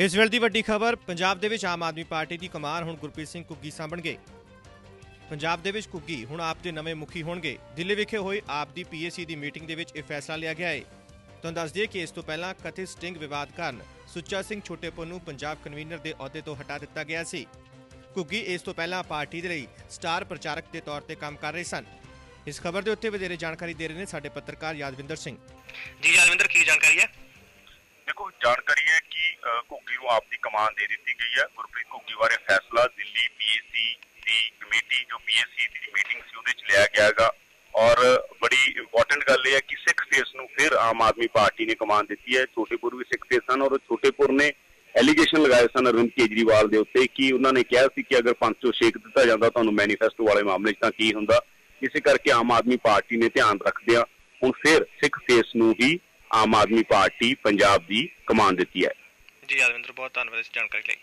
ਇਸ ਵੇਲੇ ਦੀ ਵੱਡੀ ਖਬਰ ਪੰਜਾਬ ਦੇ ਵਿੱਚ ਆਮ ਆਦਮੀ ਪਾਰਟੀ ਦੀ ਕਮਾਨ ਹੁਣ ਗੁਰਪ੍ਰੀਤ ਸਿੰਘ ਘੁੱਗੀ ਸਾਂਭਣਗੇ ਪੰਜਾਬ ਦੇ ਵਿੱਚ ਘੁੱਗੀ ਹੁਣ ਆਪ ਦੇ ਨਵੇਂ ਮੁਖੀ ਹੋਣਗੇ। ਦਿੱਲੀ ਵਿਖੇ ਹੋਈ ਆਪ ਦੀ ਪੀਏਸੀ ਦੀ ਮੀਟਿੰਗ ਦੇ ਵਿੱਚ ਇਹ ਫੈਸਲਾ ਲਿਆ ਗਿਆ ਹੈ ਤੁਹਾਨੂੰ ਦੱਸ ਦਈਏ ਕਿ ਇਸ ਤੋਂ ਪਹਿਲਾਂ ਕਥਿਤ ਸਟਿੰਗ ਵਿਵਾਦ ਕਾਰਨ ਸੁੱਚਾ ਸਿੰਘ ਛੋਟੇਪੁਰ ਨੂੰ ਪੰਜਾਬ ਕਨਵੀਨਰ ਦੇ ਅਹੁਦੇ ਤੋਂ ਹਟਾ ਦਿੱਤਾ ਗਿਆ ਸੀ। ਘੁੱਗੀ ਇਸ ਤੋਂ ਪਹਿਲਾਂ ਪਾਰਟੀ ਦੇ ਲਈ ਸਟਾਰ ਪ੍ਰਚਾਰਕ ਦੇ ਤੌਰ ਤੇ ਕੰਮ ਕਰ ਰਹੇ ਸਨ। ਇਸ ਖਬਰ ਦੇ ਉੱਤੇ ਵਧੇਰੇ ਜਾਣਕਾਰੀ ਦੇ ਰਹੇ ਨੇ ਸਾਡੇ ਪੱਤਰਕਾਰ ਯਾਦਵਿੰਦਰ ਸਿੰਘ। ਜੀ ਯਾਦਵਿੰਦਰ ਕੀ ਜਾਣਕਾਰੀ ਹੈ? ਦੇਖੋ ਜਾਣਕਾਰੀ ਘੁੱਗੀ ਨੂੰ ਆਪ ਦੀ ਕਮਾਨ ਦੇ ਦਿੱਤੀ ਗਈ ਹੈ। ਗੁਰਪ੍ਰੀਤ ਘੁੱਗੀ ਬਾਰੇ ਫੈਸਲਾ ਦਿੱਲੀ ਪੀਏਸੀ ਦੀ ਕਮੇਟੀ, ਜੋ ਪੀਏਸੀ ਦੀ ਮੀਟਿੰਗ ਸੀ, ਉਹਦੇ ਚ ਲਿਆ ਗਿਆ ਹੈਗਾ। ਔਰ ਬੜੀ ਇੰਪੋਰਟੈਂਟ ਗੱਲ ਇਹ ਹੈ ਕਿ ਸਿੱਖ ਫੇਸ ਨੂੰ ਫਿਰ ਆਮ ਆਦਮੀ ਪਾਰਟੀ ਨੇ ਕਮਾਨ ਦਿੱਤੀ ਹੈ। ਛੋਟੇਪੁਰ ਵੀ ਸਿੱਖ ਫੇਸ ਸਨ ਔਰ ਛੋਟੇਪੁਰ ਨੇ ਐਲੀਗੇਸ਼ਨ ਲਗਾਏ ਸਨ ਅਰਵਿੰਦ ਕੇਜਰੀਵਾਲ ਦੇ ਉੱਤੇ ਕਿ ਉਹਨਾਂ ਨੇ ਕਿਹਾ ਸੀ ਕਿ ਅਗਰ ਪੰਜ ਚੋਂ ਛੇਕ ਦਿੱਤਾ ਜਾਂਦਾ ਤੁਹਾਨੂੰ ਮੈਨੀਫੈਸਟੋ ਵਾਲੇ ਮਾਮਲੇ 'ਚ ਤਾਂ ਕੀ ਹੁੰਦਾ? ਇਸੇ ਕਰਕੇ ਆਮ ਆਦਮੀ ਪਾਰਟੀ ਨੇ ਧਿਆਨ ਰੱਖਦਿਆਂ ਹੁਣ ਫਿਰ ਸਿੱਖ ਫੇਸ ਨੂੰ ਹੀ ਆਮ ਆਦਮੀ ਪਾਰਟੀ ਪੰਜਾਬ ਦੀ ਕਮਾਨ ਦਿੱਤੀ ਹੈ। ਜੀ ਯਾਦਵਿੰਦਰ ਬਹੁਤ ਧੰਨਵਾਦ ਇਸ ਜਾਣਕਾਰੀ ਲਈ।